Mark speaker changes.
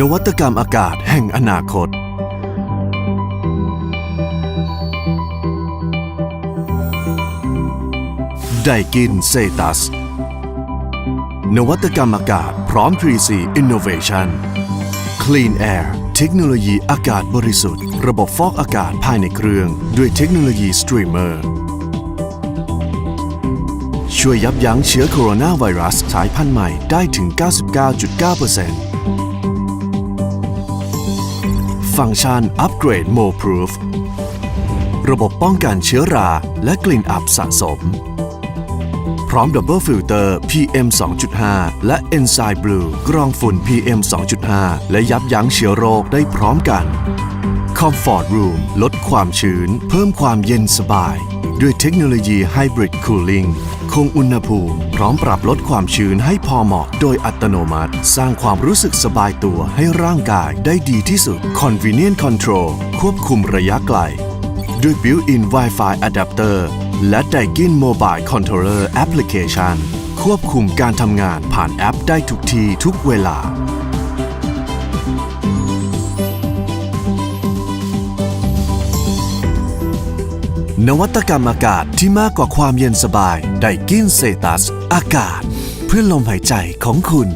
Speaker 1: นวัตกรรมอากาศแห่งอนาคต ไดกินเซตัส นวัตกรรมอากาศพร้อม 3C Innovation Clean Air เทคโนโลยีอากาศบริสุทธิ์ ระบบฟอกอากาศภายในเครื่อง ด้วยเทคโนโลยีสตรีมเมอร์ช่วยยับยั้งเชื้อโคโรนาไวรัสสายพันธุ์ใหม่ได้ถึง 99.9% ฟังก์ชัน Upgrade More Proof ระบบป้องกันเชื้อราและกลิ่นอับสะสม พร้อมดับเบิลฟิลเตอร์ PM 2.5 และ Enzyme Blue กรองฝุ่น PM 2.5 และยับยั้งเชื้อโรคได้พร้อมกัน Comfort Room ลดความชื้น เพิ่มความเย็นสบาย ด้วยเทคโนโลยี Hybrid Cooling คงอุณหภูมิ พร้อมปรับลดความชื้นให้พอเหมาะ โดยอัตโนมัติ สร้างความรู้สึกสบายตัวให้ร่างกายได้ดีที่สุด Convenient Control ควบคุมระยะไกล ด้วย Built-in Wi-Fi Adapter และ Daikin Mobile Controller Application ควบคุมการทำงานผ่านแอปได้ทุกทีทุกเวลา นวัตกรรมอากาศที่มากกว่าความเย็นสบายไดกินเซตัส อากาศ เพื่อลมหายใจของคุณ